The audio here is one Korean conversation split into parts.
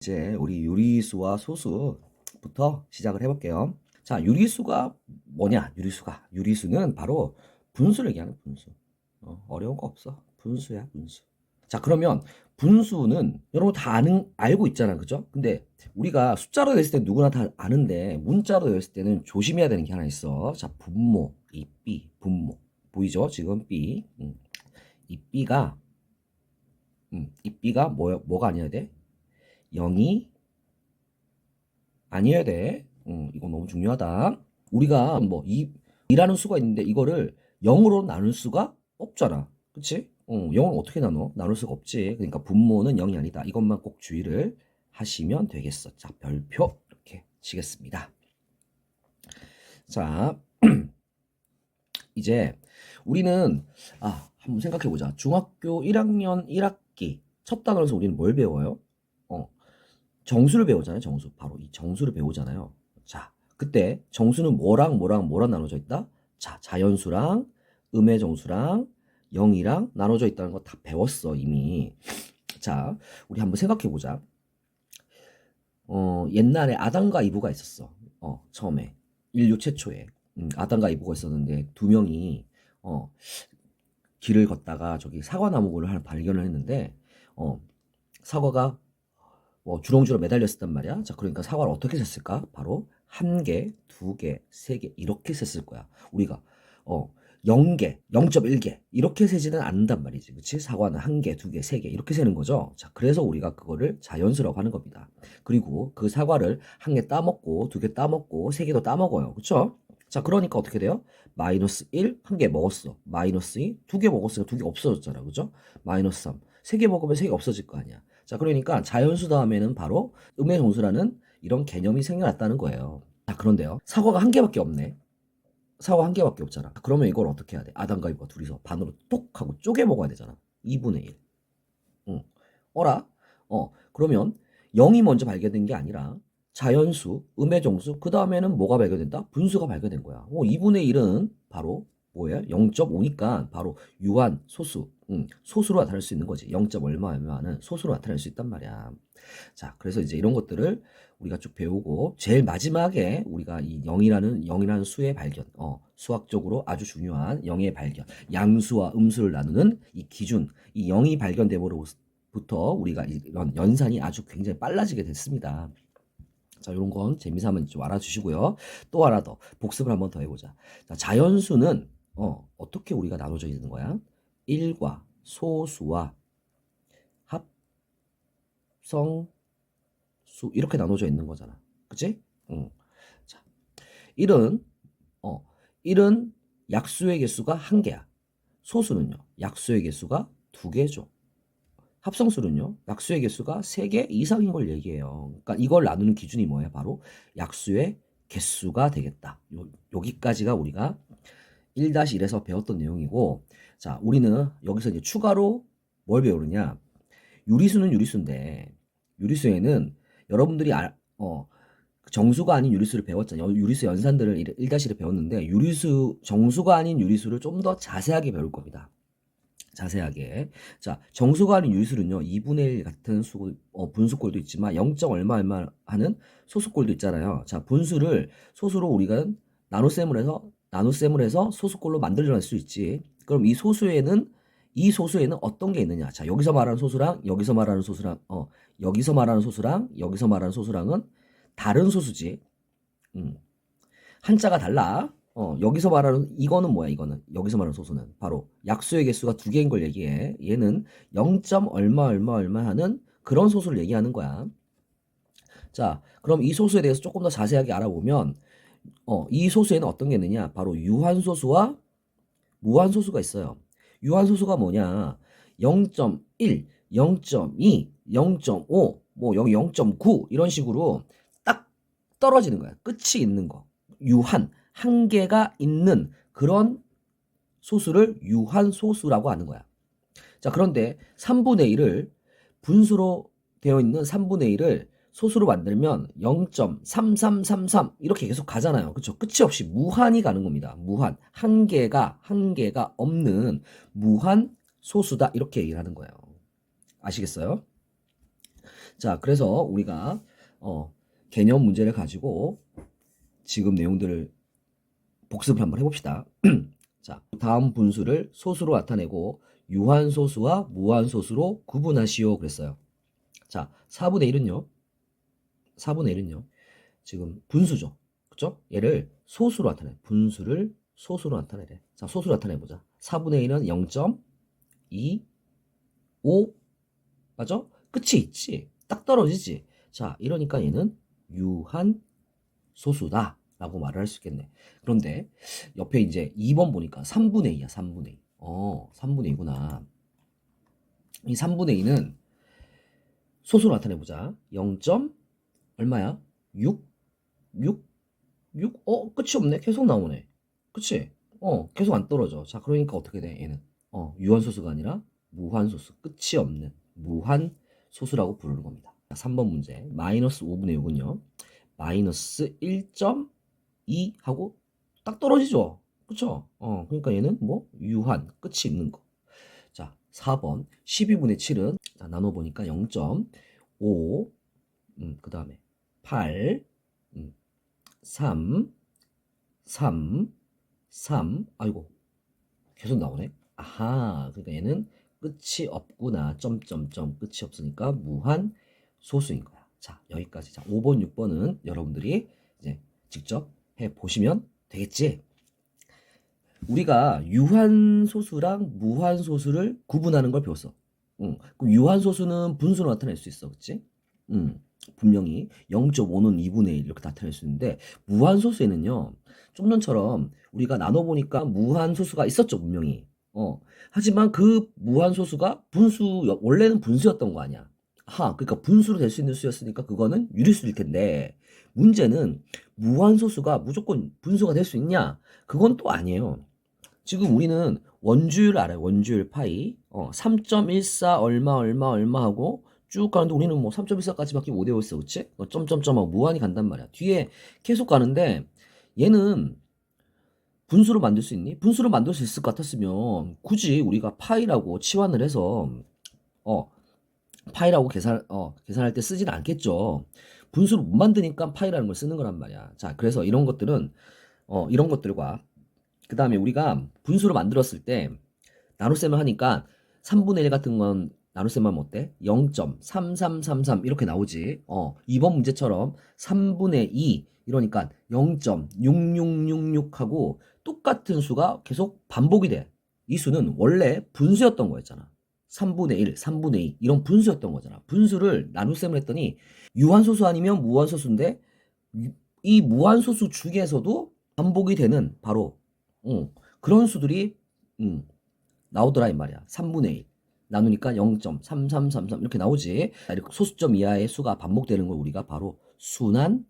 이제 우리 유리수와 소수부터 시작을 해볼게요. 자, 유리수가 뭐냐? 유리수가. 유리수는 바로 분수를 얘기하는 분수. 어, 어려운 거 없어. 분수야, 분수. 자, 그러면 분수는 여러분 다 아는, 알고 있잖아. 그죠? 근데 우리가 숫자로 냈을 때 누구나 다 아는데 문자로 냈을 때는 조심해야 되는 게 하나 있어. 자, 분모. 이 B. 분모. 보이죠? 지금 B. 음. 이 B가, 음, 이 B가 뭐, 뭐가 아니어야 돼? 0이 아니어야 돼. 음, 이거 너무 중요하다. 우리가 뭐 이, 2라는 수가 있는데 이거를 0으로 나눌 수가 없잖아. 그치? 어, 0을 어떻게 나눠? 나눌 수가 없지. 그러니까 분모는 0이 아니다. 이것만 꼭 주의를 하시면 되겠어. 자, 별표 이렇게 치겠습니다. 자, 이제 우리는 아, 한번 생각해 보자. 중학교 1학년 1학기 첫 단원에서 우리는 뭘 배워요? 어, 정수를 배우잖아요. 정수. 바로 이 정수를 배우잖아요. 자, 그때 정수는 뭐랑 뭐랑 뭐랑 나눠져 있다? 자, 자연수랑 음의 정수랑 0이랑 나눠져 있다는 거 다 배웠어, 이미. 자, 우리 한번 생각해 보자. 어, 옛날에 아담과 이브가 있었어. 어, 처음에. 인류 최초에. 음, 아담과 이브가 있었는데 두 명이 어, 길을 걷다가 저기 사과나무를 하나 발견을 했는데 어, 사과가 뭐 주렁주렁 매달렸었단 말이야. 자, 그러니까 사과를 어떻게 셌을까? 바로 한 개, 두 개, 세 개 이렇게 셌을 거야. 우리가 어 0개, 0.1개 이렇게 세지는 않는단 말이지. 그치? 사과는 한 개, 두 개, 세 개 이렇게 세는 거죠. 자, 그래서 우리가 그거를 자연수라고 하는 겁니다. 그리고 그 사과를 한 개 따먹고 두 개 따먹고 세 개도 따먹어요. 그쵸? 자, 그러니까 어떻게 돼요? 마이너스 1, 한 개 먹었어. 마이너스 2, 두 개 먹었으니까 두 개 없어졌잖아. 그죠? 마이너스 3, 세 개 먹으면 세 개 없어질 거 아니야. 자, 그러니까 자연수 다음에는 바로 음의 정수라는 이런 개념이 생겨났다는 거예요. 자, 그런데요. 사과가 한 개밖에 없네. 사과 한 개밖에 없잖아. 그러면 이걸 어떻게 해야 돼? 아담과 이브가 둘이서 반으로 똑 하고 쪼개 먹어야 되잖아. 2분의 1. 응. 어라? 어, 그러면 0이 먼저 발견된 게 아니라 자연수, 음의 정수, 그 다음에는 뭐가 발견된다? 분수가 발견된 거야. 어, 2분의 1은 바로 뭐예요? 0.5니까 바로 유한 소수, 음, 소수로 나타낼 수 있는 거지. 0. 얼마 얼마는 소수로 나타낼 수 있단 말이야. 자, 그래서 이제 이런 것들을 우리가 쭉 배우고 제일 마지막에 우리가 이 0이라는 0이라는 수의 발견, 어, 수학적으로 아주 중요한 0의 발견, 양수와 음수를 나누는 이 기준, 이 0이 발견되므로부터 우리가 이런 연산이 아주 굉장히 빨라지게 됐습니다. 자, 이런 건 재미삼아 좀 알아주시고요. 또 하나 더 복습을 한번 더 해보자. 자, 자연수는 어, 어떻게 우리가 나눠져 있는 거야? 1과 소수와 합성 수 이렇게 나눠져 있는 거잖아. 그치? 응. 자, 1은 어, 1은 약수의 개수가 한 개야. 소수는요. 약수의 개수가 두 개죠. 합성수는요. 약수의 개수가 세 개 이상인 걸 얘기해요. 그러니까 이걸 나누는 기준이 뭐예요? 바로 약수의 개수가 되겠다. 요, 여기까지가 우리가 1-1에서 배웠던 내용이고 자, 우리는 여기서 이제 추가로 뭘 배우느냐? 유리수는 유리수인데 유리수에는 여러분들이 알, 어, 정수가 아닌 유리수를 배웠잖아요. 유리수 연산들을 1-1을 배웠는데 유리수 정수가 아닌 유리수를 좀 더 자세하게 배울 겁니다. 자세하게. 자, 정수가 아닌 유리수는요, 2분의 1 같은 수, 어, 분수꼴도 있지만 0. 얼마 얼마 하는 소수꼴도 있잖아요. 자, 분수를 소수로 우리가 나눗셈을 해서, 나눗셈을 해서 소수꼴로 만들어낼 수 있지. 그럼 이 소수에는, 이 소수에는 어떤 게 있느냐. 자, 여기서 말하는 소수랑, 여기서 말하는 소수랑, 어, 여기서 말하는 소수랑, 여기서 말하는 소수랑은 다른 소수지. 음. 한자가 달라. 어, 여기서 말하는 이거는 뭐야? 이거는 여기서 말하는 소수는 바로 약수의 개수가 두 개인 걸 얘기해. 얘는 0. 얼마 얼마 얼마 하는 그런 소수를 얘기하는 거야. 자, 그럼 이 소수에 대해서 조금 더 자세하게 알아보면 어, 이 소수에는 어떤 게 있느냐? 바로 유한소수와 무한소수가 있어요. 유한소수가 뭐냐? 0.1, 0.2, 0.5, 뭐 여기 0.9 이런 식으로 딱 떨어지는 거야. 끝이 있는 거. 유한 한계가 있는 그런 소수를 유한소수라고 하는 거야. 자, 그런데 3분의 1을 분수로 되어 있는 3분의 1을 소수로 만들면 0.3333 이렇게 계속 가잖아요. 그렇죠? 끝이 없이 무한히 가는 겁니다. 무한. 한계가 한계가 없는 무한 소수다 이렇게 얘기를 하는 거예요. 아시겠어요? 자, 그래서 우리가 어, 개념 문제를 가지고 지금 내용들을 복습을 한번 해봅시다. 자, 다음 분수를 소수로 나타내고 유한소수와 무한소수로 구분하시오 그랬어요. 자, 4분의 1은요. 4분의 1은요. 지금 분수죠. 그죠? 얘를 소수로 나타내. 분수를 소수로 나타내래. 자, 소수로 나타내보자. 4분의 1은 0.2, 5, 맞아? 끝이 있지. 딱 떨어지지. 자, 이러니까 얘는 유한 소수다. 라고 말을 할 수 있겠네. 그런데 옆에 이제 2번 보니까 3분의 2야, 3분의 2. 어, 3분의 2구나. 이 3분의 2는 소수로 나타내보자. 0. 얼마야? 6? 6? 6? 어, 끝이 없네. 계속 나오네. 그치? 어, 계속 안 떨어져. 자, 그러니까 어떻게 돼, 얘는? 어, 유한소수가 아니라 무한소수. 끝이 없는 무한소수라고 부르는 겁니다. 자, 3번 문제. 마이너스 5분의 6은요. 마이너스 1.2 하고 딱 떨어지죠. 그쵸? 어, 그러니까 얘는 뭐 유한 끝이 있는 거. 자, 4번 12분의 7은 자, 나눠보니까 0.5 음, 그 다음에 8 음, 3 3 3 아이고 계속 나오네. 아하 그러니까 얘는 끝이 없구나. 점점점 끝이 없으니까 무한 소수인 거야. 자, 여기까지. 자, 5번, 6번은 여러분들이 이제 직접 해 보시면 되겠지. 우리가 유한소수랑 무한소수를 구분하는 걸 배웠어. 응. 그럼 유한소수는 분수로 나타낼 수 있어. 그치? 응. 분명히 0.5는 2분의 1 이렇게 나타낼 수 있는데 무한소수에는요. 좀 전처럼 우리가 나눠보니까 무한소수가 있었죠. 분명히. 어. 하지만 그 무한소수가 분수, 원래는 분수였던 거 아니야. 하, 그러니까 분수로 될 수 있는 수였으니까 그거는 유리수일 텐데 문제는 무한소수가 무조건 분수가 될 수 있냐? 그건 또 아니에요. 지금 우리는 원주율 알아요. 원주율 파이. 어, 3.14 얼마 얼마 얼마 하고 쭉 가는데 우리는 뭐 3.14까지밖에 못 외웠어. 그치? 어, 점점점하고 무한히 간단 말이야. 뒤에 계속 가는데 얘는 분수로 만들 수 있니? 분수로 만들 수 있을 것 같았으면 굳이 우리가 파이라고 치환을 해서 어 파이라고 계산 어 계산할 때 쓰지는 않겠죠. 분수를 못 만드니까 파이라는 걸 쓰는 거란 말이야. 자, 그래서 이런 것들은 어 이런 것들과 그 다음에 우리가 분수로 만들었을 때 나눗셈을 하니까 3분의 1 같은 건 나눗셈 하면 어때? 0.3333 이렇게 나오지. 어, 이번 문제처럼 3분의 2 이러니까 0.6666하고 똑같은 수가 계속 반복이 돼. 이 수는 원래 분수였던 거였잖아. 3분의 1, 3분의 2 이런 분수였던 거잖아. 분수를 나눗셈을 했더니 유한소수 아니면 무한소수인데 이 무한소수 중에서도 반복이 되는 바로 어, 그런 수들이 음, 나오더라 이 말이야. 3분의 1 나누니까 0.3333 이렇게 나오지. 이렇게 소수점 이하의 수가 반복되는 걸 우리가 바로 순환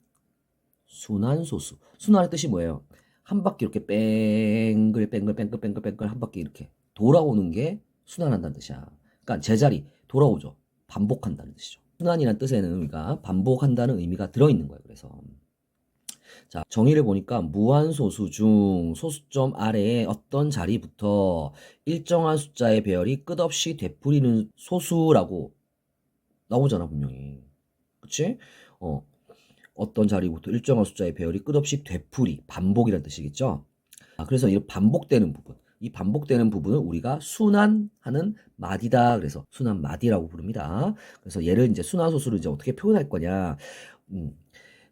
순환 소수. 순환의 뜻이 뭐예요? 한 바퀴 이렇게 뺑글 뺑글 뺑글 뺑글 뺑글 한 바퀴 이렇게 돌아오는 게 순환한다는 뜻이야. 그러니까 제자리 돌아오죠. 반복한다는 뜻이죠. 순환이라는 뜻에는 우리가 반복한다는 의미가 들어있는 거예요. 그래서 자 정의를 보니까 무한소수 중 소수점 아래에 어떤 자리부터 일정한 숫자의 배열이 끝없이 되풀이는 소수라고 나오잖아 분명히. 그치? 어 어떤 자리부터 일정한 숫자의 배열이 끝없이 되풀이 반복이라는 뜻이겠죠. 아, 그래서 이 반복되는 부분 이 반복되는 부분을 우리가 순환하는 마디다. 그래서 순환 마디라고 부릅니다. 그래서 얘를 이제 순환소수를 이제 어떻게 표현할 거냐. 음,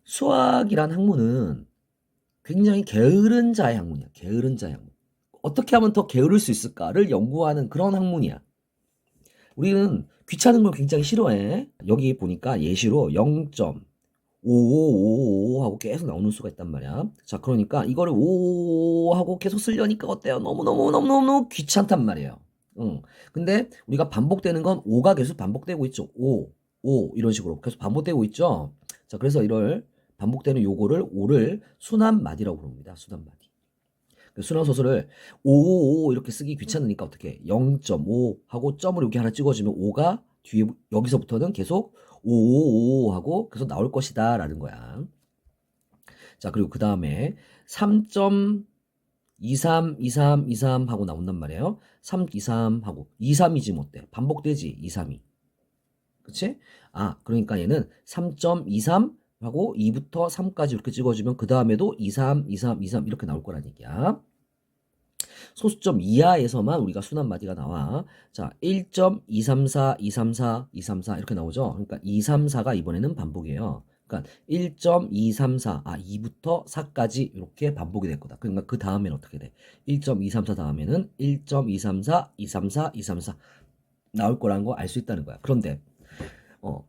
수학이란 학문은 굉장히 게으른 자의 학문이야. 게으른 자의 학문. 어떻게 하면 더 게으를 수 있을까를 연구하는 그런 학문이야. 우리는 귀찮은 걸 굉장히 싫어해. 여기 보니까 예시로 0. 5555 하고 계속 나오는 수가 있단 말이야. 자, 그러니까 이거를 5 하고 계속 쓰려니까 어때요? 너무너무너무너무 귀찮단 말이에요. 응. 근데 우리가 반복되는 건 5가 계속 반복되고 있죠. 5, 5 이런 식으로 계속 반복되고 있죠. 자, 그래서 이걸 반복되는 요거를 5를 순환마디라고 부릅니다. 순환마디. 그 순환소수를 555 이렇게 쓰기 귀찮으니까 어떻게 0.5 하고 점을 여기 하나 찍어주면 5가 뒤에 여기서부터는 계속 555 하고 계속 나올 것이다 라는 거야. 자 그리고 그 다음에 3.23 23 23 하고 나온단 말이에요. 3 23 하고 23이지 뭐 어때? 반복되지 2 3이. 그치? 아, 그러니까 얘는 3.23 하고 2부터 3까지 이렇게 찍어주면 그 다음에도 23, 23, 23 이렇게 나올 거란 얘기야. 소수점 이하에서만 우리가 순환 마디가 나와. 자, 1.234, 234, 234 이렇게 나오죠. 그러니까 234가 이번에는 반복이에요. 그러니까 1.234, 아 2부터 4까지 이렇게 반복이 될 거다. 그러니까 그 다음에는 어떻게 돼? 1.234 다음에는 1.234, 234, 234 나올 거라는 거 알 수 있다는 거야. 그런데 어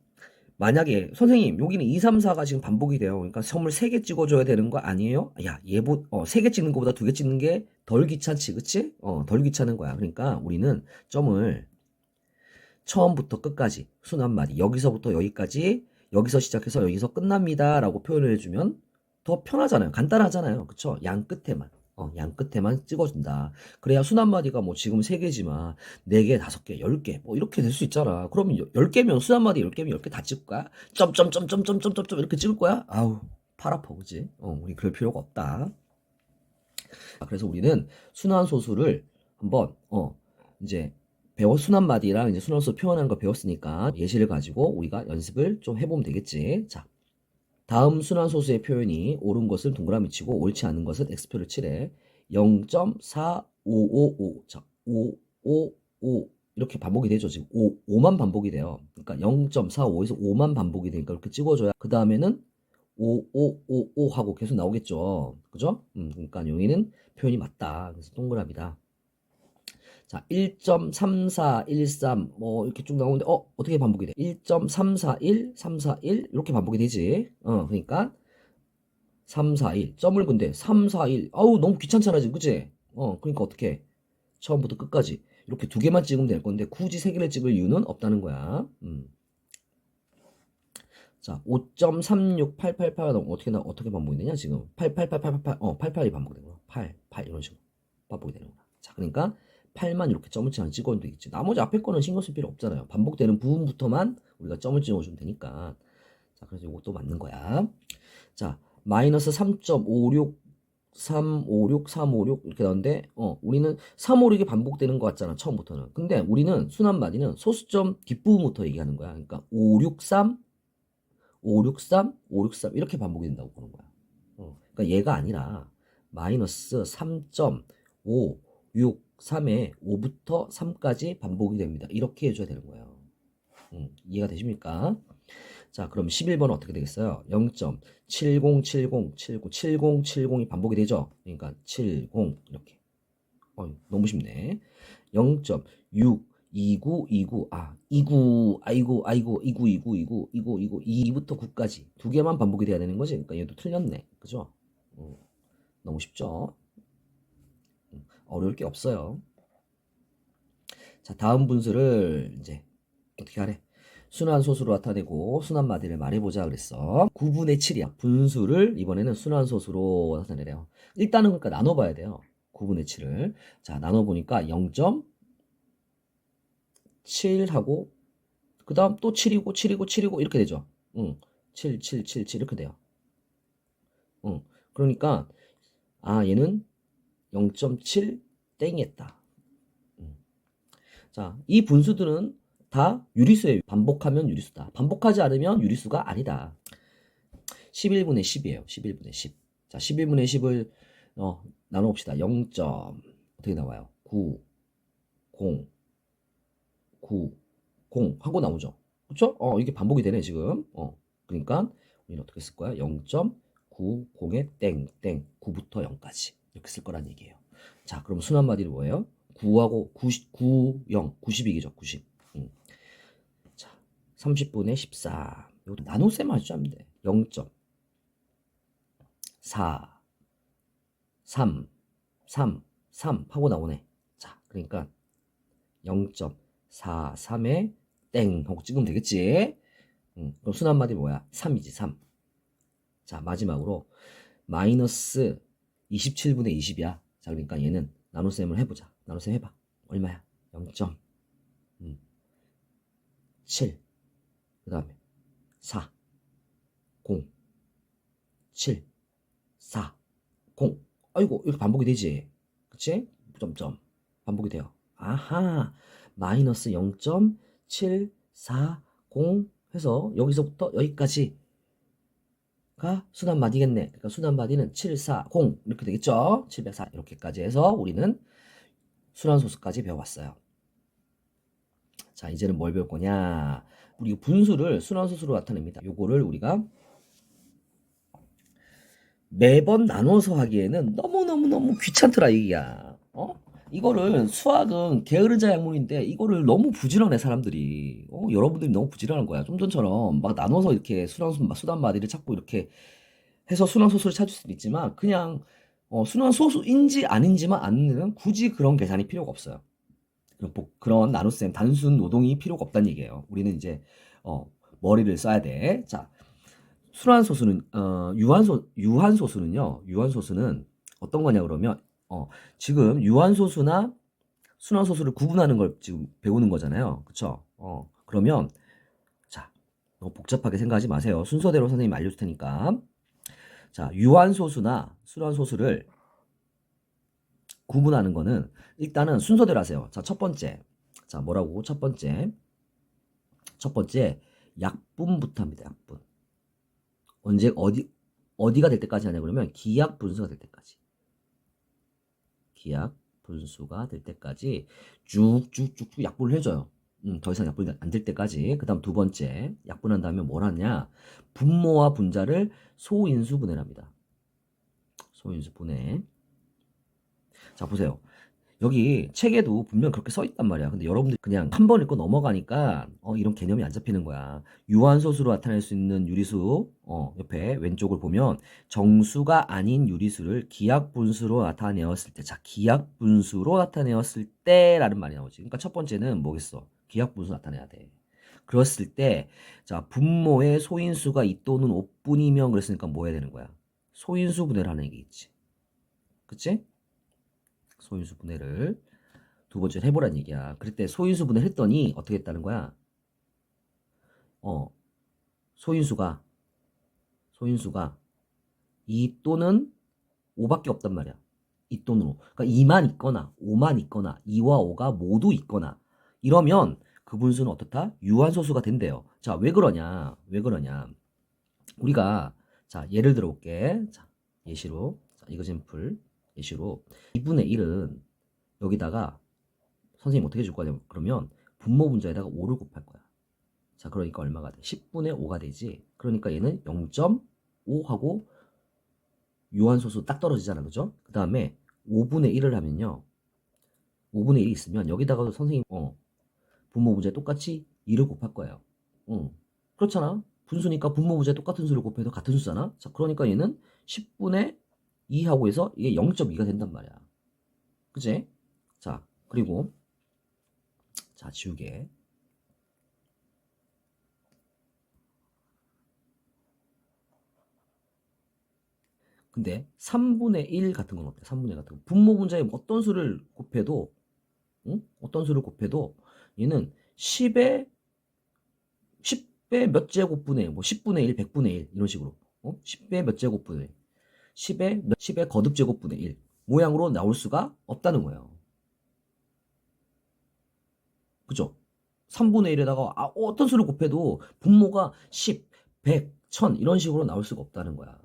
만약에 선생님 여기는 2, 3, 4가 지금 반복이 돼요. 그러니까 선물 3개 찍어줘야 되는 거 아니에요? 야 얘보 어 3개 찍는 것보다 2개 찍는 게 덜 귀찮지 그치? 어 덜 귀찮은 거야. 그러니까 우리는 점을 처음부터 끝까지 순환마디 여기서부터 여기까지 여기서 시작해서 여기서 끝납니다 라고 표현을 해주면 더 편하잖아요. 간단하잖아요. 그쵸? 양 끝에만 어, 양 끝에만 찍어준다. 그래야 순환마디가 뭐 지금 3개지만 4개, 5개, 10개 뭐 이렇게 될 수 있잖아. 그러면 10개면 순환마디 10개면 10개 다 찍을 거야? 점점점점점점점점 이렇게 찍을 거야? 아우 팔 아파 그지? 어, 우리 그럴 필요가 없다. 아, 그래서 우리는 순환 소수를 한번 어 이제 배워 순환 마디랑 이제 순환 소수 표현하는 걸 배웠으니까 예시를 가지고 우리가 연습을 좀 해보면 되겠지. 자, 다음 순환 소수의 표현이 옳은 것을 동그라미 치고 옳지 않은 것은 x표를 칠해. 0.4555. 자, 555 이렇게 반복이 되죠. 지금 5, 5만 반복이 돼요. 그러니까 0.45에서 5만 반복이 되니까 이렇게 찍어줘야 그 다음에는 5555 하고 계속 나오겠죠. 그죠? 음, 그러니까 여기는 표현이 맞다. 그래서 동그라미다. 자, 1.3413 뭐 이렇게 쭉 나오는데 어 어떻게 반복이 돼? 1.341 341 이렇게 반복이 되지. 어 그러니까 341 점을 근데 341 아우 너무 귀찮잖아 지금 그치? 어 그러니까 어떻게 처음부터 끝까지 이렇게 두 개만 찍으면 될 건데 굳이 세 개를 찍을 이유는 없다는 거야. 음. 자, 5.36888가 어떻게 나 어떻게 반복이 되냐 지금 88888어 88이 반복되는 거야. 8 8 이런 식으로 반복이 되는 거야. 자, 그러니까 8만 이렇게 점을 치면 찍어도 되겠지. 나머지 앞에 거는 신경 쓸 필요 없잖아요. 반복되는 부분부터만 우리가 점을 찍어주면 되니까. 자, 그래서 이것도 맞는 거야. 자, 마이너스 3.56 356 356 이렇게 나오는데 어 우리는 356이 반복되는 것 같잖아 처음부터는 근데 우리는 순환 마디는 소수점 뒷부분부터 얘기하는 거야 그러니까 563 563 563 이렇게 반복이 된다고 보는 거야 어, 그러니까 얘가 아니라 마이너스 3.563에 5부터 3까지 반복이 됩니다 이렇게 해줘야 되는 거예요 음, 이해가 되십니까? 자, 그럼 11번은 어떻게 되겠어요? 0.7070, 70, 7070이 반복이 되죠? 그러니까 70 이렇게. 어, 너무 쉽네. 0.6 29, 29, 아, 29, 아이고, 아이고, 29, 29, 29, 29, 29, 2부터 9까지 두 개만 반복이 돼야 되는 거지. 그러니까 얘도 틀렸네. 그죠? 음, 너무 쉽죠? 음, 어려울 게 없어요. 자, 다음 분수를 이제 어떻게 하래? 순환 소수로 나타내고 순환 마디를 말해보자 그랬어. 9분의 7이야. 분수를 이번에는 순환 소수로 나타내래요. 일단은 그러니까 나눠봐야 돼요. 9분의 7을. 자, 나눠보니까 0.7하고 그 다음 또 7이고 7이고 7이고 이렇게 되죠. 응. 7, 7, 7, 7 이렇게 돼요. 응. 그러니까 아 얘는 0.7 땡이었다. 응. 자, 이 분수들은 다 유리수예요. 반복하면 유리수다. 반복하지 않으면 유리수가 아니다. 11분의 10이에요. 11분의 10. 자, 11분의 10을 어, 나눠봅시다. 0. 어떻게 나와요? 9, 0, 9, 0 하고 나오죠. 그렇죠? 어, 이게 반복이 되네 지금. 어, 그러니까 우리는 어떻게 쓸 거야? 0.90에 땡, 땡, 9부터 0까지 이렇게 쓸 거란 얘기예요. 자, 그럼 순환 마디는 뭐예요? 9하고 90, 9, 0, 90이겠죠. 90. 30분의 14. 이것도 나눗셈 하시면 돼. 0.4 3 3 3 하고 나오네. 자, 그러니까 0.43에 땡 하고 찍으면 되겠지. 음, 그럼 순 한 마디 뭐야? 3이지 3. 자, 마지막으로 마이너스 27분의 20이야. 자, 그러니까 얘는 나눗셈을 해보자. 나눗셈 해봐. 얼마야? 0.7. 그 다음에 4, 0, 7, 4, 0. 아이고, 이렇게 반복이 되지. 그치? 점점. 반복이 돼요. 아하. 마이너스 0.740공 해서 여기서부터 여기까지 가 순환 마디겠네. 그러니까 순환 마디는 7, 4, 0 이렇게 되겠죠. 704 이렇게까지 해서 우리는 순환 소수까지 배워봤어요. 자, 이제는 뭘 배울 거냐? 우리 분수를 순환 소수로 나타냅니다. 요거를 우리가 매번 나눠서 하기에는 너무너무너무 귀찮더라 이게야. 어? 이거를 수학은 게으르자 약문인데 이거를 너무 부지런해 사람들이. 어? 여러분들이 너무 부지런한 거야. 좀 전처럼 막 나눠서 이렇게 순환 수단 마디를 찾고 이렇게 해서 순환 소수를 찾을 수도 있지만 그냥 어, 순환 소수인지 아닌지만 아는 굳이 그런 계산이 필요가 없어요. 그런 복- 그런 나눗셈 단순 노동이 필요가 없다는 얘기예요. 우리는 이제 어, 머리를 써야 돼. 자, 순환 소수는 어, 유한 소 유한 소수는요. 유한 소수는 어떤 거냐 그러면 어, 지금 유한 소수나 순환 소수를 구분하는 걸 지금 배우는 거잖아요. 그쵸? 어, 그러면 자, 너무 복잡하게 생각하지 마세요. 순서대로 선생님이 알려줄 테니까. 자, 유한 소수나 순환 소수를 구분하는 거는 일단은 순서대로 하세요. 자, 첫 번째. 자, 뭐라고? 첫 번째. 첫 번째 약분부터 합니다. 약분. 언제 어디 어디가 될 때까지 하냐 그러면 기약 분수가 될 때까지. 기약 분수가 될 때까지 쭉쭉쭉쭉 약분을 해줘요. 음, 더 이상 약분이 안 될 때까지. 그 다음 두 번째, 약분한 다음에 뭘 하냐. 분모와 분자를 소인수 분해합니다. 소인수 분해. 자, 보세요. 여기 책에도 분명 그렇게 써 있단 말이야. 근데 여러분들 그냥 한 번 읽고 넘어가니까 어, 이런 개념이 안 잡히는 거야. 유한소수로 나타낼 수 있는 유리수 어, 옆에 왼쪽을 보면 정수가 아닌 유리수를 기약분수로 나타내었을 때, 자 기약분수로 나타내었을 때라는 말이 나오지. 그러니까 첫 번째는 뭐겠어? 기약분수 나타내야 돼. 그랬을 때, 자 분모의 소인수가 2 또는 5뿐이면 그랬으니까 뭐 해야 되는 거야? 소인수 분해를 하는 얘기겠지. 그치? 소인수 분해를 두 번째 해보란 얘기야. 그럴 때 소인수 분해를 했더니 어떻게 했다는 거야? 어, 소인수가 소인수가 2 또는 5밖에 없단 말이야. 2 또는 5. 그러니까 2만 있거나 5만 있거나 2와 5가 모두 있거나 이러면 그 분수는 어떻다? 유한소수가 된대요. 자, 왜 그러냐? 왜 그러냐? 우리가 자, 예를 들어 볼게. 자, 예시로. 자, 이거 좀 풀. 예시로 2분의 1은 여기다가 선생님 어떻게 줄 거냐 그러면 분모 분자에다가 5를 곱할 거야. 자, 그러니까 얼마가 돼? 10분의 5가 되지. 그러니까 얘는 0.5하고 유한소수 딱 떨어지잖아. 그죠? 그 다음에 5분의 1을 하면요. 5분의 1이 있으면 여기다가도 선생님, 어, 분모 분자에 똑같이 2를 곱할 거예요. 응. 그렇잖아. 분수니까 분모 분자에 똑같은 수를 곱해도 같은 수잖아. 자, 그러니까 얘는 10분의 2하고 해서 이게 0.2가 된단 말이야. 그지? 자, 그리고 자, 지우개. 근데 3분의 1 같은 건 어때? 3분의 1 같은 거. 분모 분자에 어떤 수를 곱해도 응? 어떤 수를 곱해도 얘는 10의 10의 몇 제곱분의 뭐 10분의 1, 100분의 1 이런 식으로 어? 10의 몇 제곱분의 1 10의 몇 10의 거듭 제곱분의 1 모양으로 나올 수가 없다는 거예요. 그죠? 3분의 1에다가 아, 어떤 수를 곱해도 분모가 10, 100, 1000 이런 식으로 나올 수가 없다는 거야.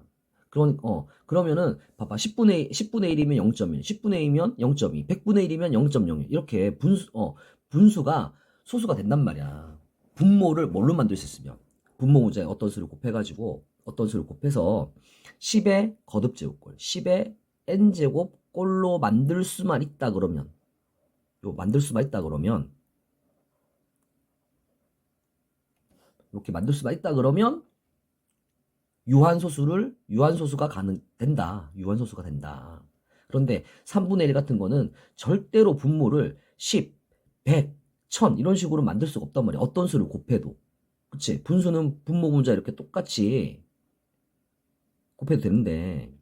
그러니까 어, 그러면은 봐봐 10분의 10분의 1이면 0.1, 10분의 2면 0.2, 100분의 1이면 0.01 이렇게 분수 어, 분수가 소수가 된단 말이야. 분모를 뭘로 만들 수 있으면 분모 문자에 어떤 수를 곱해가지고 어떤 수를 곱해서 10의 거듭 제곱꼴, 10의 n 제곱 꼴로 만들 수만 있다 그러면 요 만들 수만 있다 그러면 이렇게 만들 수만 있다 그러면 유한소수를 유한소수가 가능 된다. 유한소수가 된다. 그런데 3분의 1 같은 거는 절대로 분모를 10, 100, 1000 이런 식으로 만들 수가 없단 말이야. 어떤 수를 곱해도. 그치? 분수는 분모 분자 이렇게 똑같이 곱해도 되는데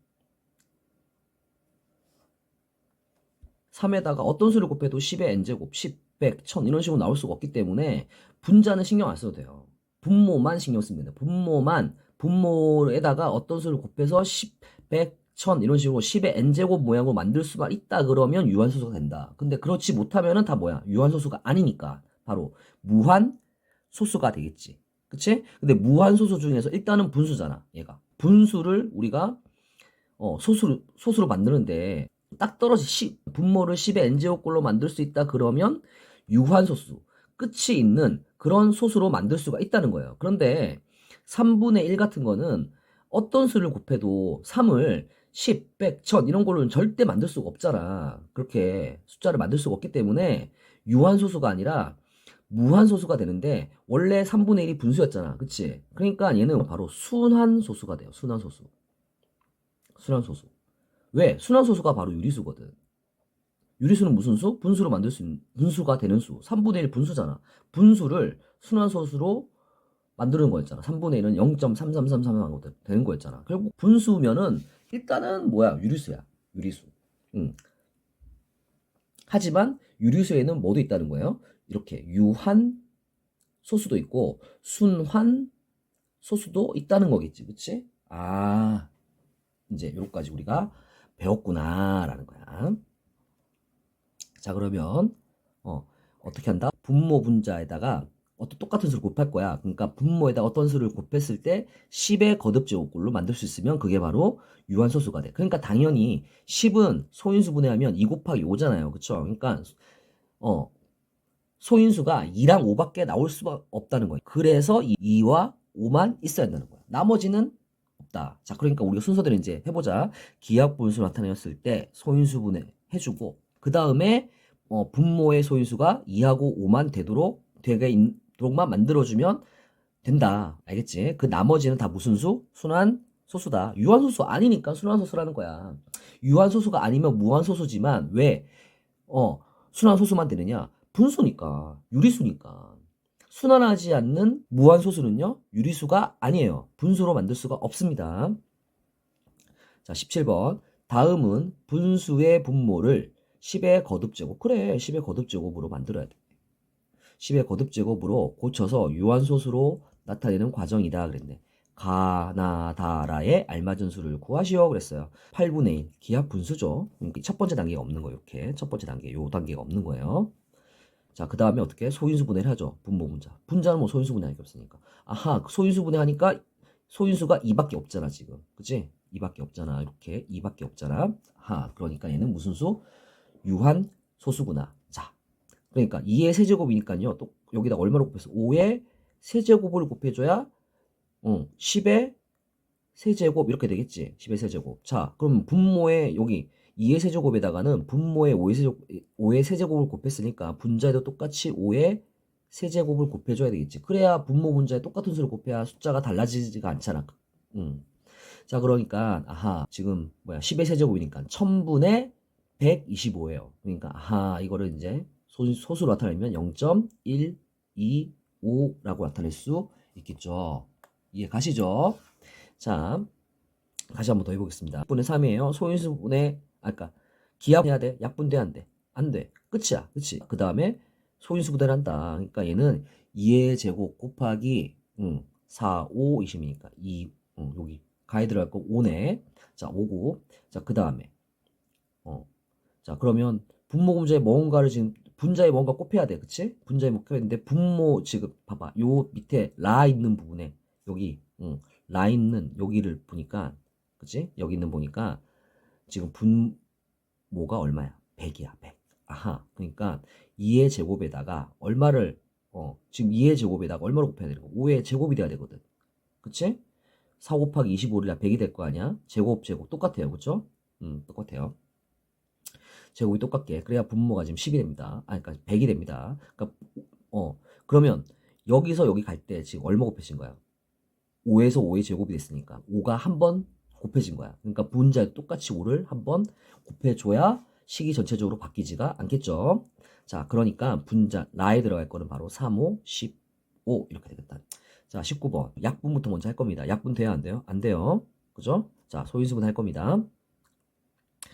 3에다가 어떤 수를 곱해도 10의 n제곱, 10, 100, 1000 이런 식으로 나올 수가 없기 때문에 분자는 신경 안 써도 돼요. 분모만 신경 쓰면 돼요. 분모만 분모에다가 어떤 수를 곱해서 10, 100, 1000 이런 식으로 10의 n제곱 모양으로 만들 수가 있다 그러면 유한소수가 된다. 근데 그렇지 못하면은 다 뭐야? 유한소수가 아니니까 바로 무한 소수가 되겠지. 그치? 근데 무한소수 중에서 일단은 분수잖아, 얘가. 분수를 우리가 어, 소수로, 소수로 만드는데 딱 떨어지 10, 분모를 10의 n제곱꼴로 만들 수 있다 그러면 유한소수, 끝이 있는 그런 소수로 만들 수가 있다는 거예요. 그런데 3분의 1 같은 거는 어떤 수를 곱해도 3을 10, 100, 1000 이런 걸로는 절대 만들 수가 없잖아. 그렇게 숫자를 만들 수가 없기 때문에 유한소수가 아니라 무한소수가 되는데 원래 3분의 1이 분수였잖아. 그치? 그러니까 얘는 바로 순환소수가 돼요. 순환소수. 순환소수. 왜? 순환소수가 바로 유리수거든. 유리수는 무슨 수? 분수로 만들 수 있는, 분수가 되는 수. 3분의 1 분수잖아. 분수를 순환소수로 만드는 거였잖아. 3분의 1은 0.3333 되는 거였잖아. 결국 분수면은 일단은 뭐야? 유리수야. 유리수. 응. 하지만 유리수에는 뭐도 있다는 거예요? 이렇게 유한 소수도 있고 순환 소수도 있다는 거겠지. 그치? 아, 이제 요까지 우리가 배웠구나라는 거야. 자, 그러면 어, 어떻게 한다? 분모 분자에다가 어떤 똑같은 수를 곱할 거야. 그러니까 분모에다 어떤 수를 곱했을 때 10의 거듭 제곱꼴로 만들 수 있으면 그게 바로 유한소수가 돼. 그러니까 당연히 10은 소인수 분해하면 2 곱하기 5잖아요. 그쵸? 그러니까 어 소인수가 2랑 5밖에 나올 수가 없다는 거예요. 그래서 2와 5만 있어야 된다는 거야. 나머지는 없다. 자, 그러니까 우리가 순서대로 이제 해보자. 기하 분수 나타냈을 때 소인수 분해 해주고 그 다음에 어, 분모의 소인수가 2하고 5만 되도록 되게 있도록만 만들어주면 된다. 알겠지? 그 나머지는 다 무슨 수? 순환 소수다. 유한소수 아니니까 순환소수라는 거야. 유한소수가 아니면 무한소수지만 왜? 어, 순환소수만 되느냐? 분수니까. 유리수니까. 순환하지 않는 무한소수는요, 유리수가 아니에요. 분수로 만들 수가 없습니다. 자, 17번. 다음은 분수의 분모를 10의 거듭제곱. 그래, 10의 거듭제곱으로 만들어야 돼. 10의 거듭제곱으로 고쳐서 유한소수로 나타내는 과정이다. 그랬네. 가나다라의 알맞은 수를 구하시오. 그랬어요. 8분의 1. 기하 분수죠. 그러니까 첫 번째 단계가 없는 거예요. 이렇게. 첫 번째 단계. 요 단계가 없는 거예요. 자, 그 다음에 어떻게? 소인수 분해를 하죠. 분모 분자. 분자는 뭐 소인수 분해할 게 없으니까. 아하, 소인수 분해하니까 소인수가 2밖에 없잖아, 지금. 그치? 2밖에 없잖아. 이렇게 2밖에 없잖아. 하, 그러니까 얘는 무슨 수? 유한 소수구나. 자, 그러니까 2의 세제곱이니까요. 또 여기다 얼마를 곱해서 5의 세제곱을 곱해줘야 어, 10의 세제곱 이렇게 되겠지. 10의 세제곱. 자, 그럼 분모의 여기 2의 세제곱에다가는 분모의 5의 세제곱, 5의 세제곱을 곱했으니까 분자에도 똑같이 5의 세제곱을 곱해줘야 되겠지. 그래야 분모 분자에 똑같은 수를 곱해야 숫자가 달라지지가 않잖아. 음. 자, 그러니까 아하 지금 뭐야 10의 세제곱이니까 1000분의 125예요. 그러니까 아하 이거를 이제 소, 소수로 나타내면 0.125라고 나타낼 수 있겠죠. 이해 가시죠? 자, 다시 한번 더 해보겠습니다. 분의 3이에요. 소인수 분의 아까 기압해야 돼? 약분돼야 안 돼? 안 돼. 끝이야. 그치? 그 다음에 소인수 분해를 한다. 그러니까 얘는 2의 제곱 곱하기 음, 4, 5, 20이니까 2, 음, 여기 가에 들어갈 거 5네. 자, 5고. 자, 그 다음에 어. 자, 그러면 분모 분자에 뭔가를 지금 분자에 뭔가 곱해야 돼. 그치? 분자에 되는데 분모 지금 봐봐. 요 밑에 라 있는 부분에 여기 음, 라 있는 여기를 보니까 그치? 여기 있는 보니까 지금 분모가 얼마야? 100이야, 100. 아하. 그러니까 2의 제곱에다가 얼마를 어, 지금 2의 제곱에다가 얼마를 곱해야 되는 거? 5의 제곱이 돼야 되거든. 그치? 4 곱하기 25를 100이 될 거 아니야? 제곱, 제곱. 똑같아요. 그쵸? 음, 똑같아요. 제곱이 똑같게. 그래야 분모가 지금 10이 됩니다. 아, 그러니까 100이 됩니다. 그러니까, 어, 그러면 여기서 여기 갈 때 지금 얼마 곱해진 거야? 5에서 5의 제곱이 됐으니까 5가 한 번 곱해진 거야. 그러니까 분자에 똑같이 5를 한번 곱해줘야 식이 전체적으로 바뀌지가 않겠죠. 자, 그러니까 분자 라에 들어갈 거는 바로 3, 5, 15 이렇게 되겠다. 자, 19번 약분부터 먼저 할 겁니다. 약분 돼야 안 돼요? 안 돼요. 그죠? 자, 소인수분 할 겁니다.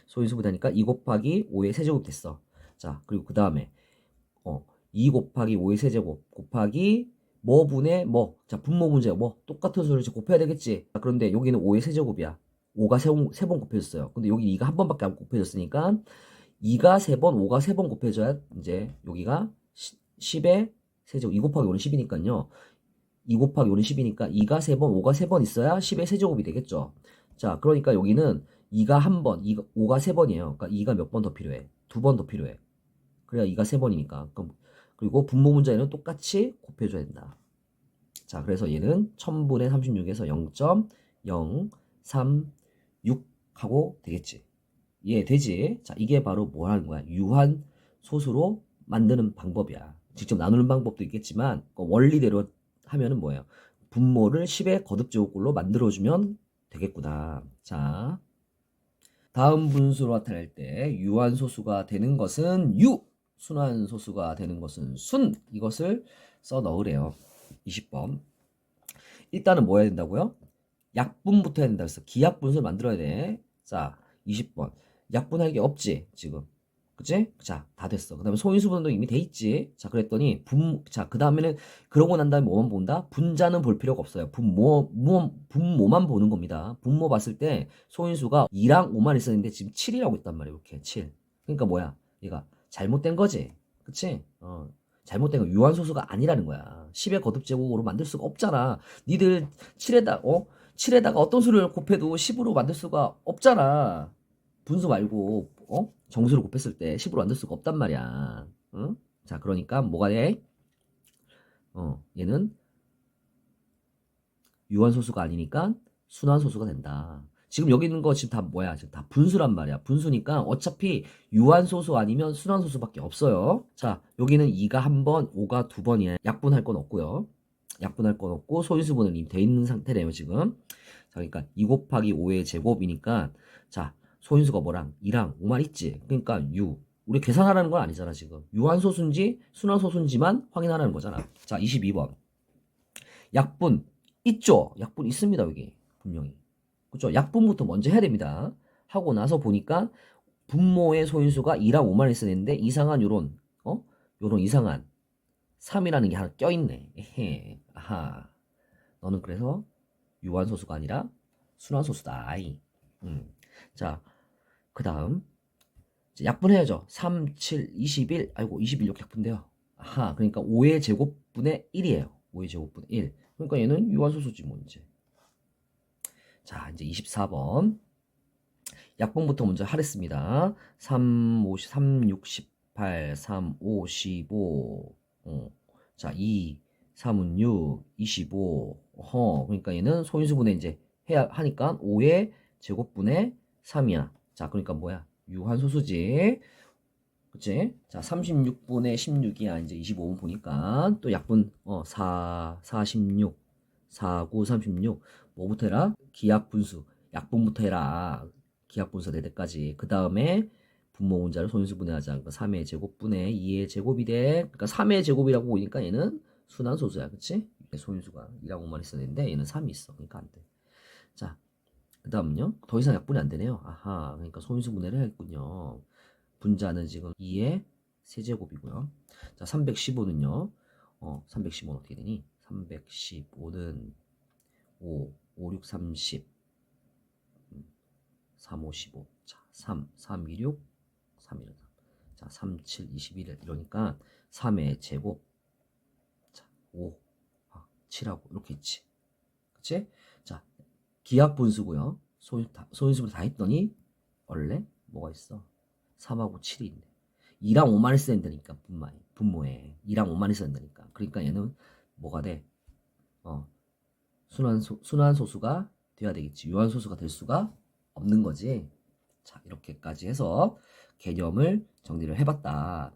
소인수분 하니까 2 곱하기 5의 세제곱 됐어. 자, 그리고 그 다음에 어, 2 곱하기 5의 세제곱 곱하기 뭐 분의 뭐. 자, 분모 문제 뭐. 똑같은 수를 이제 곱해야 되겠지. 자, 그런데 여기는 5의 세제곱이야. 5가 세번 곱해졌어요. 근데 여기 2가 한 번밖에 안 곱해졌으니까 2가 세 번, 5가 세 번 곱해져야 이제 여기가 10 의 세제곱 2 곱하기 5는 10이니까요. 2 곱하기 5는 10이니까 2가 3번, 5가 3번 있어야 10의 세제곱이 되겠죠. 자, 그러니까 여기는 2가 한 번, 2가, 5가 3번이에요. 그러니까 2가 몇 번 더 필요해? 두 번 더 필요해. 그래야 2가 3번이니까. 그럼 그리고 분모 문자에는 똑같이 곱해줘야 된다. 자, 그래서 얘는 1000분의 36에서 0.036 하고 되겠지. 예, 되지. 자, 이게 바로 뭐 하는 거야? 유한 소수로 만드는 방법이야. 직접 나누는 방법도 있겠지만 그 원리대로 하면은 뭐예요? 분모를 10의 거듭제곱꼴로 만들어주면 되겠구나. 자, 다음 분수로 나타낼 때 유한 소수가 되는 것은 유, 순환 소수가 되는 것은 순. 이것을 써 넣으래요. 20번. 일단은 뭐 해야 된다고요? 약분부터 해야 된다 그래서 기약 분수를 만들어야 돼. 자, 20번. 약분할 게 없지, 지금. 그치? 자, 다 됐어. 그 다음에 소인수분도 이미 돼 있지. 자, 그랬더니, 분, 자, 그 다음에는, 그러고 난 다음에 뭐만 본다? 분자는 볼 필요가 없어요. 분모, 무, 분모만 보는 겁니다. 분모 봤을 때, 소인수가 2랑 5만 있었는데, 지금 7이라고 있단 말이에요. 이렇게, 7. 그러니까 뭐야? 얘가 잘못된 거지. 그치? 어. 잘못된 거 유한소수가 아니라는 거야. 10의 거듭제곱으로 만들 수가 없잖아. 니들 7에다, 어? 7에다가 어떤 수를 곱해도 10으로 만들 수가 없잖아. 분수 말고, 어? 정수를 곱했을 때 10으로 만들 수가 없단 말이야. 응? 자, 그러니까 뭐가 돼? 어, 얘는 유한소수가 아니니까 순환소수가 된다. 지금 여기 있는 거 지금 다 뭐야? 지금 다 분수란 말이야. 분수니까 어차피 유한소수 아니면 순환소수밖에 없어요. 자, 여기는 2가 한 번, 5가 두 번이에요. 약분할 건 없고요. 약분할 건 없고 소인수분은 이미 돼 있는 상태래요, 지금. 자, 그러니까 2 곱하기 5의 제곱이니까 자, 소인수가 뭐랑 2랑 5만 있지. 그러니까 유. 우리 계산하라는 건 아니잖아, 지금. 유한소수인지 순환소수인지만 확인하라는 거잖아. 자, 22번. 약분 있죠? 약분 있습니다, 여기. 분명히. 그죠? 약분부터 먼저 해야 됩니다. 하고 나서 보니까 분모의 소인수가 2랑 5만 있었는데 이상한 요런 어? 요런 이상한 3이라는 게 하나 껴있네. 에헤. 아하. 너는 그래서 유한소수가 아니라 순환소수다. 아이. 음. 자, 그 다음. 약분해야죠. 3, 7, 21. 아이고, 21 이렇게 약분돼요. 아하. 그러니까 5의 제곱분의 1이에요. 5의 제곱분의 1. 그러니까 얘는 유한소수지, 뭐, 이제. 자, 이제 24번. 약분부터 먼저 하랬습니다. 3, 5, 3, 6, 18, 3, 5, 15. 어. 자, 2, 3은 6, 25. 허. 그러니까 얘는 소인수분해 이제 해야 하니까 5의 제곱분의 3이야. 자, 그러니까 뭐야? 유한소수지. 그치? 자, 36분의 16이야. 이제 25분 보니까 또 약분 어, 4, 46, 4, 9, 36. 뭐부터 해라? 기약 분수. 약분부터 해라. 기약 분수 될 때까지. 그 다음에 분모 문자를 소인수분해하자. 그러니까 3의 제곱분의 2의 제곱이 돼. 그러니까 3의 제곱이라고 보니까 얘는 순환소수야. 그치? 소인수가 2라고 만 있었는데 얘는 3이 있어. 그러니까 안 돼. 자, 그 다음은요. 더 이상 약분이 안 되네요. 아하. 그러니까 소인수 분해를 했군요. 분자는 지금 2의 세제곱이고요. 자, 315는요. 어, 315는 어떻게 되니? 315는 5, 5, 6, 30. 3, 5, 15. 자, 3, 3, 2, 6, 3, 1, 3. 자, 3, 7, 21. 이러니까 3의 제곱. 자, 5, 아, 7하고 이렇게 있지. 그치? 자, 기압 분수고요. 소인, 소인수를 다 했더니 원래 뭐가 있어? 3하고 7이 있네. 2랑 5만 있어야 된다니까, 분모에. 분모에. 2랑 5만 있어야 된다니까. 그러니까 얘는 뭐가 돼? 어, 순환소, 순환소수가 돼야 되겠지. 유한소수가 될 수가 없는 거지. 자, 이렇게까지 해서 개념을 정리를 해봤다.